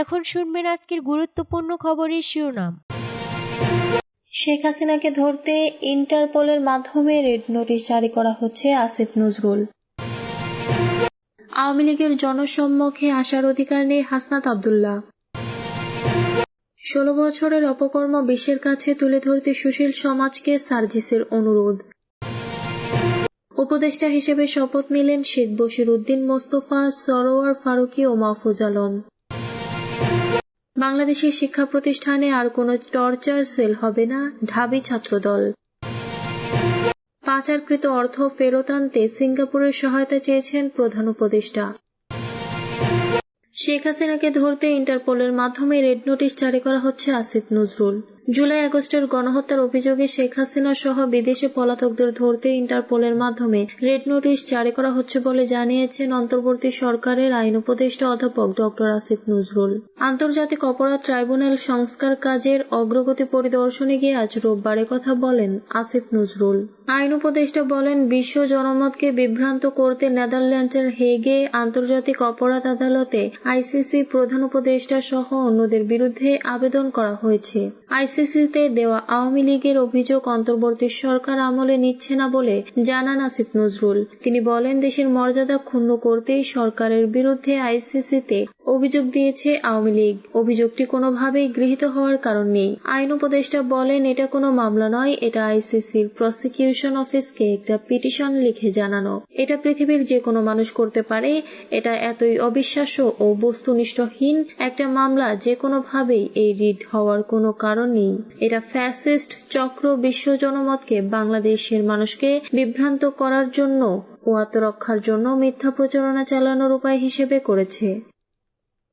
এখন শুনবেন আজকের গুরুত্বপূর্ণ খবরের শিরোনাম। শেখ হাসিনাকে ধরতে ইন্টারপোলের মাধ্যমে রেড নোটিশ জারি করা হচ্ছে আসিফ নজরুল। আওয়ামী লীগের জনসম্মুখে আসার অধিকার নেই হাসনাত আবদুল্লাহ। ষোলো বছরের অপকর্ম বিশ্বের কাছে তুলে ধরতে সুশীল সমাজকে সার্জিসের অনুরোধ। উপদেষ্টা হিসেবে শপথ নিলেন শেখ বশির উদ্দিন মোস্তফা, সরোয়ার ফারুকী ও মাহফুজ আলম। বাংলাদেশের শিক্ষা প্রতিষ্ঠানে আর কোনো টর্চার সেল হবে না, ঢাবি ছাত্রদল। পাচারকৃত অর্থ ফেরত আনতে সিঙ্গাপুরের সহায়তা চেয়েছেন প্রধান উপদেষ্টা। শেখ হাসিনাকে ধরতে ইন্টারপোলের মাধ্যমে রেড নোটিশ জারি করা হচ্ছে আসিফ নজরুল। জুলাই আগস্টের গণহত্যার অভিযোগে শেখ হাসিনা সহ বিদেশে পলাতকদের ধরতে ইন্টারপোলের মাধ্যমে রেড নোটিশ জারি করা হচ্ছে বলে জানিয়েছেন অন্তর্বর্তী সরকারের আইন উপদেষ্টা অধ্যাপক ডক্টর আসিফ নজরুল। আন্তর্জাতিক অপরাধ ট্রাইব্যুনাল সংস্কার কাজের অগ্রগতি পরিদর্শনে গিয়ে আজ রোববার কথা বলেন আসিফ নজরুল। আইন উপদেষ্টা বলেন, বিশ্ব জনমতকে বিভ্রান্ত করতে নেদারল্যান্ডের হেগে আন্তর্জাতিক অপরাধ আদালতে আইসিসি প্রধান উপদেষ্টা সহ অন্যদের বিরুদ্ধে আবেদন করা হয়েছে। আইসিসিতে দেওয়া আওয়ামী লীগের অভিযোগ অন্তর্বর্তী সরকার আমলে নিচ্ছে না বলে জানান আসিফ নজরুল। তিনি বলেন, দেশের মর্যাদা ক্ষুণ্ণ করতেই সরকারের বিরুদ্ধে আইসিসিতে অভিযোগ দিয়েছে আওয়ামী লীগ। অভিযোগটি কোনোভাবেই গৃহীত হওয়ার কারণ নেই। আইন উপদেষ্টা বলেন, এটা কোনো মামলা নয়, এটা আইসিসির প্রসিকিউশন অফিসকে একটা পিটিশন লিখে জানানো। এটা পৃথিবীর যে কোনো মানুষ করতে পারে, এটা এতই অবিশ্বাস্য ও বস্তুনিষ্ঠহীন একটা মামলা যে কোনোভাবেই এই রিড হওয়ার কোনো কারণ নেই। এটা ফ্যাসিস্ট চক্র বিশ্ব জনমতকে বাংলাদেশের মানুষকে বিভ্রান্ত করার জন্য ও আত্মরক্ষার জন্য মিথ্যা প্রচারণা চালানোর উপায় হিসেবে করেছে।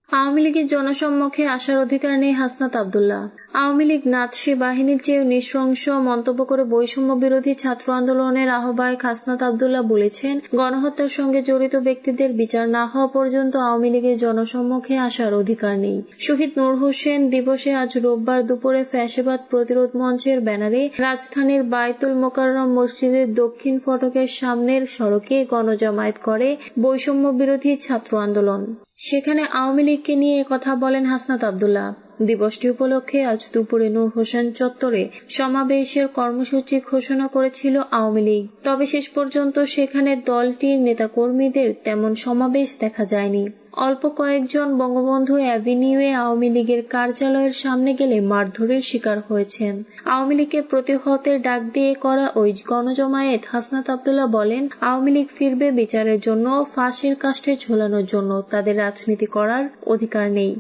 আওয়ামী লীগের জনসম্মুখে আসার অধিকার নেই হাসনাত আবদুল্লাহ। আওয়ামী লীগ নাৎসি বাহিনীর চেয়ে নৃশংস মন্তব্য করে বৈষম্য বিরোধী ছাত্র আন্দোলনের আহ্বায়ক হাসনাত আবদুল্লাহ বলেছেন, গণহত্যার সঙ্গে জড়িত ব্যক্তিদের বিচার না হওয়া পর্যন্ত আওয়ামী লীগের জনসম্মুখে আসার অধিকার নেই। শহীদ নূর হোসেন দিবসে আজ রোববার দুপুরে ফ্যাসেবাদ প্রতিরোধ মঞ্চের ব্যানারে রাজধানীর বায়তুল মোকাররম মসজিদের দক্ষিণ ফটকের সামনের সড়কে গণজামায়াত করে বৈষম্য বিরোধী ছাত্র আন্দোলন। সেখানে আওয়ামী লীগকে নিয়ে কথা বলেন হাসনাত আবদুল্লাহ। দিবসটি উপলক্ষে আজ দুপুরে নূর হোসেন চত্বরে সমাবেশের কর্মসূচি ঘোষণা করেছিল আওয়ামী লীগ। তবে শেষ পর্যন্ত সেখানে দলটির নেতাকর্মীদের তেমন সমাবেশ দেখা যায়নি। অল্প কয়েকজন বঙ্গবন্ধু অ্যাভিনিউয়ে আওয়ামী লীগের কার্যালয়ের সামনে গেলে মারধরের শিকার হয়েছেন। আওয়ামী লীগকে প্রতিহতের ডাক দিয়ে করা ওই গণজমায়েত হাসনাত আবদুল্লাহ বলেন, আওয়ামী লীগ ফিরবে বিচারের জন্য, ফাঁসির কাষ্ঠে ঝোলানোর জন্য তাদের রাজনীতি করার অধিকার নেই।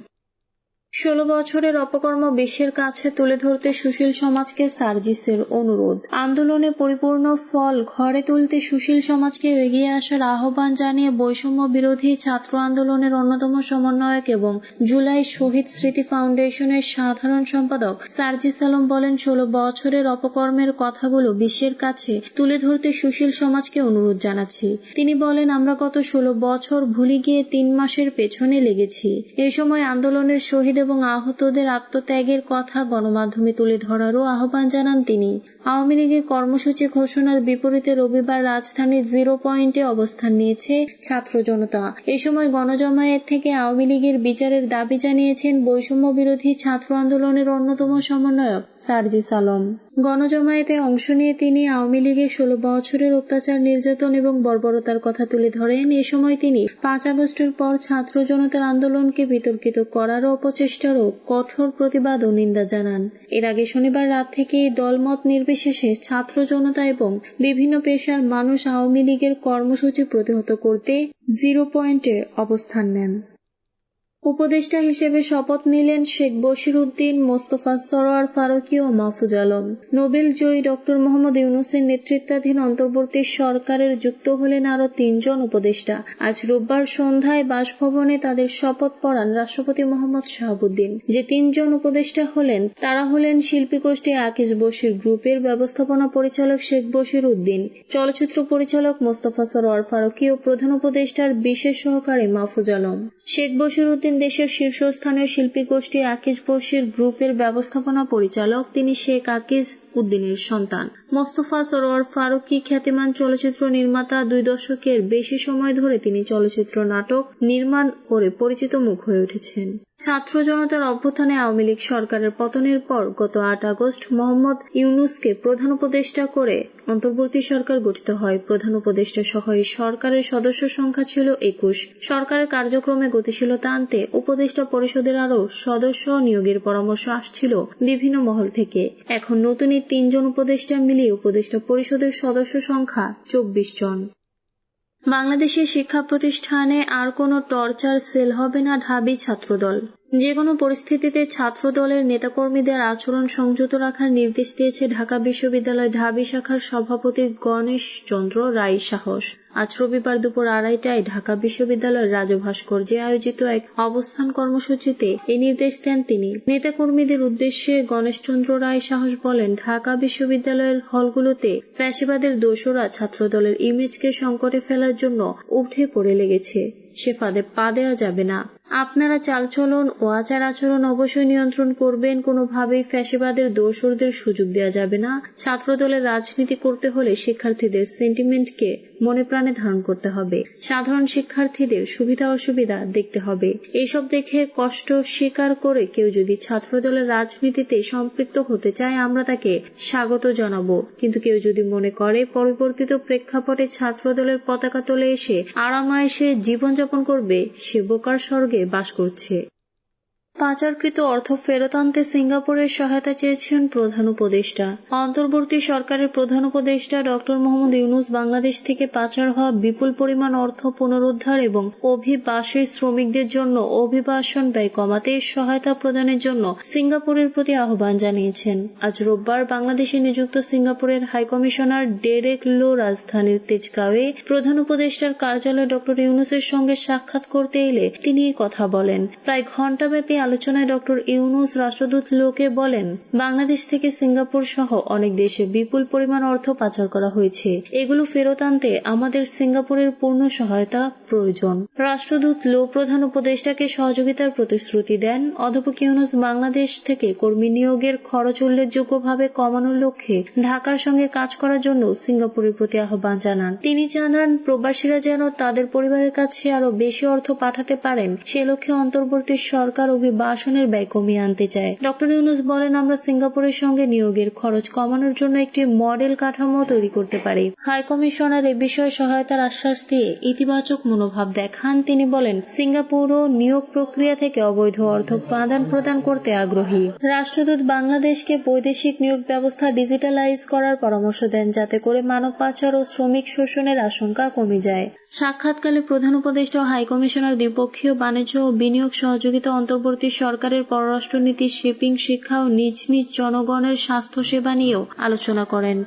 ষোলো বছরের অপকর্ম বিশ্বের কাছে তুলে ধরতে সুশীল সমাজকে সার্জিসের অনুরোধ। আন্দোলনে পরিপূর্ণ ফল ঘরে তুলতে সুশীল সমাজকে এগিয়ে আসার আহ্বান জানিয়ে বৈষম্য বিরোধী ছাত্র আন্দোলনের অন্যতম সমন্বয়ক এবং জুলাই শহীদ স্মৃতি ফাউন্ডেশনের সাধারণ সম্পাদক সার্জিস আলম বলেন, ষোলো বছরের অপকর্মের কথাগুলো বিশ্বের কাছে তুলে ধরতে সুশীল সমাজকে অনুরোধ জানাচ্ছি। তিনি বলেন, আমরা গত ষোলো বছর ভুলে গিয়ে তিন মাসের পেছনে লেগেছি। এ সময় আন্দোলনের শহীদ এবং আহতদের আত্মত্যাগের কথা গণমাধ্যমে তুলে ধরারও আহ্বান জানান তিনি। আওয়ামী লীগের কর্মসূচি ঘোষণার বিপরীতে রবিবার রাজধানীর জিরো পয়েন্টে অবস্থান নিয়েছে ছাত্র জনতা। এ সময় গণজমায়েত থেকে আওয়ামী লীগের বিচারের দাবি জানিয়েছেন বৈষম্য বিরোধী ছাত্র আন্দোলনের অন্যতম সমন্বয়ক সার্জিস আলম। গণজমায়েতে অংশ নিয়ে তিনি আওয়ামী লীগের ষোলো বছরের অত্যাচার, নির্যাতন এবং বর্বরতার কথা তুলে ধরেন। এ সময় তিনি পাঁচ আগস্টের পর ছাত্র জনতার আন্দোলনকে বিতর্কিত করার অপচেষ্টারও কঠোর প্রতিবাদ ও নিন্দা জানান। এর আগে শনিবার রাত থেকে দলমত নির্বিশেষে ছাত্র জনতা এবং বিভিন্ন পেশার মানুষ আওয়ামী লীগের কর্মসূচি প্রতিহত করতে জিরো পয়েন্টে অবস্থান নেন। উপদেষ্টা হিসেবে শপথ নিলেন শেখ বশির উদ্দিন মোস্তফা সরোয়ার ফারুকী ও মাহফুজ আলম। নোবেল জয়ী ডক্টর মোহাম্মদ ইউনুসের নেতৃত্বাধীন অন্তর্বর্তী সরকারের যুক্ত হলেন আরও তিনজন উপদেষ্টা। আজ রোববার সন্ধ্যায় বাসভবনে তাদের শপথ পড়ান রাষ্ট্রপতি মোহাম্মদ শাহাবুদ্দিন। যে তিনজন উপদেষ্টা হলেন, তারা হলেন শিল্পী গোষ্ঠী আকিজ বশির গ্রুপের ব্যবস্থাপনা পরিচালক শেখ বশির উদ্দিন চলচ্চিত্র পরিচালক মোস্তফা সরোয়ার ফারুকী ও প্রধান উপদেষ্টার বিশেষ সহকারী মাহফুজ আলম। শেখ বশির উদ্দিন দেশের শীর্ষস্থানীয় শিল্পী গোষ্ঠী আকিজ বসির গ্রুপের ব্যবস্থাপনা পরিচালক তিনি শেখ আকিজ উদ্দিনের সন্তান। মোস্তফা সরোয়ার ফারুকি খ্যাতিমান চলচ্চিত্র নির্মাতা দুই দশকের বেশি সময় ধরে তিনি চলচ্চিত্র নাটক নির্মাণ করে পরিচিত মুখ হয়ে উঠেছেন। ছাত্র জনতার অভ্যুত্থানে আওয়ামী লীগ সরকারের পতনের পর গত আট আগস্ট মোহাম্মদ ইউনুসকে প্রধান উপদেষ্টা করে অন্তর্বর্তী সরকার গঠিত হয়। প্রধান উপদেষ্টা সহ এই সরকারের সদস্য সংখ্যা ছিল একুশ। সরকারের কার্যক্রমে গতিশীলতা আনতে উপদেষ্টা পরিষদের আরও সদস্য নিয়োগের পরামর্শ আসছিল বিভিন্ন মহল থেকে। এখন নতুন এই তিনজন উপদেষ্টা মিলিয়ে উপদেষ্টা পরিষদের সদস্য সংখ্যা চব্বিশ জন। বাংলাদেশের শিক্ষা প্রতিষ্ঠানে আর কোনো টর্চার সেল হবে না ঢাবি ছাত্রদল। যে কোনো পরিস্থিতিতে ছাত্রদলের নেতাকর্মীদের আচরণ সংযত রাখার নির্দেশ দিয়েছে ঢাকা বিশ্ববিদ্যালয় ঢাবি শাখার সভাপতি গণেশ চন্দ্র রায় সাহস। আজ রবিবার দুপুর আড়াইটায় ঢাকা বিশ্ববিদ্যালয়ের রাজভাস্কর্যে আয়োজিত এক অবস্থান কর্মসূচিতে এই নির্দেশ দেন তিনি। নেতাকর্মীদের উদ্দেশ্যে গণেশচন্দ্র রায় সাহস বলেন, ঢাকা বিশ্ববিদ্যালয়ের হলগুলোতে ফ্যাসিবাদের দোষরা ছাত্রদলের ইমেজকে সংকটে ফেলার জন্য উঠে পড়ে লেগেছে। সে ফাঁদে পা দেওয়া যাবে না। আপনারা চালচলন ও আচার আচরণ অবশ্যই নিয়ন্ত্রণ করবেন, কোনোভাবেই ফ্যাসিবাদের দোসরদের সুযোগ দেওয়া যাবে না। ছাত্রদলের রাজনীতি করতে হলে শিক্ষার্থীদের সেন্টিমেন্টকে মনে প্রাণে ধারণ করতে হবে। সাধারণ শিক্ষার্থীদের সুবিধা অসুবিধা দেখতে হবে। এইসব দেখে কষ্ট স্বীকার করে কেউ যদি ছাত্রদলের রাজনীতিতে সম্পৃক্ত হতে চায়, আমরা তাকে স্বাগত জানাব। কিন্তু কেউ যদি মনে করে, পরিবর্তিত প্রেক্ষাপটে ছাত্র দলের পতাকা তোলে এসে আরামায়েসে জীবনযাপন করবে, সে বোকার স্বর্গে বাস করছে। পাচারকৃত অর্থ ফেরত আনতে সিঙ্গাপুরের সহায়তা চেয়েছেন প্রধান উপদেষ্টা। অন্তর্বর্তী সরকারের প্রধান উপদেষ্টা ডক্টর মোহাম্মদ ইউনুস বাংলাদেশ থেকে পাচার হওয়া বিপুল পরিমাণ অর্থ পুনরুদ্ধার এবং অভিবাসী শ্রমিকদের জন্য অভিবাসন ব্যয় কমাতে সহায়তা প্রদানের জন্য সিঙ্গাপুরের প্রতি আহ্বান জানিয়েছেন। আজ রোববার বাংলাদেশে নিযুক্ত সিঙ্গাপুরের হাইকমিশনার ডেরেক লো রাজধানীর তেজগাঁওয়ে প্রধান উপদেষ্টার কার্যালয়ে ডক্টর ইউনুসের সঙ্গে সাক্ষাৎ করতে এলে তিনি কথা বলেন। প্রায় ঘণ্টাব্যাপী আলোচনায় ডক্টর ইউনুস রাষ্ট্রদূত লোকে বলেন, বাংলাদেশ থেকে সিঙ্গাপুর সহ অনেক দেশে বিপুল পরিমাণ অর্থ পাচার করা হয়েছে। এগুলো ফেরত আনতে আমাদের সিঙ্গাপুরের পূর্ণ সহায়তা প্রয়োজন। রাষ্ট্রদূত লো প্রধান উপদেষ্টাকে সহযোগিতার প্রতিশ্রুতি দেন। অধ্যাপক ইউনুস বাংলাদেশ থেকে কর্মী নিয়োগের খরচ উল্লেখযোগ্যভাবে কমানোর লক্ষ্যে ঢাকার সঙ্গে কাজ করার জন্য সিঙ্গাপুরের প্রতি আহ্বান জানান। তিনি জানান, প্রবাসীরা যেন তাদের পরিবারের কাছে আরও বেশি অর্থ পাঠাতে পারেন, সে লক্ষ্যে অন্তর্বর্তী সরকার অভিবাসনের ব্যয় কমিয়ে আনতে চায়। ডক্টর ইউনুস বলেন, আমরা সিঙ্গাপুরের সঙ্গে নিয়োগের খরচ কমানোর জন্য একটি মডেল কাঠামো তৈরি করতে পারি। হাইকমিশনার এ বিষয়ে সহায়তার আশ্বাস দিয়ে ইতিবাচক মনোভাব দেখান। তিনি বলেন সিঙ্গাপুরও নিয়োগ প্রক্রিয়া থেকে অবৈধ অর্থ আদান প্রদান করতে আগ্রহী। রাষ্ট্রদূত বাংলাদেশকে বৈদেশিক নিয়োগ ব্যবস্থা ডিজিটালাইজ করার পরামর্শ দেন, যাতে করে মানব পাচার ও শ্রমিক শোষণের আশঙ্কা কমে যায়। সাক্ষাৎকালে প্রধান উপদেষ্টা ও হাইকমিশনার দ্বিপক্ষীয় বাণিজ্য ও বিনিয়োগ সহযোগিতা অন্তর্বর্তী সরকারের পররাষ্ট্রনীতি, শিপিং, শিক্ষা ও নিজ নিজ জনগণের স্বাস্থ্যসেবা নিয়েও আলোচনা করেন।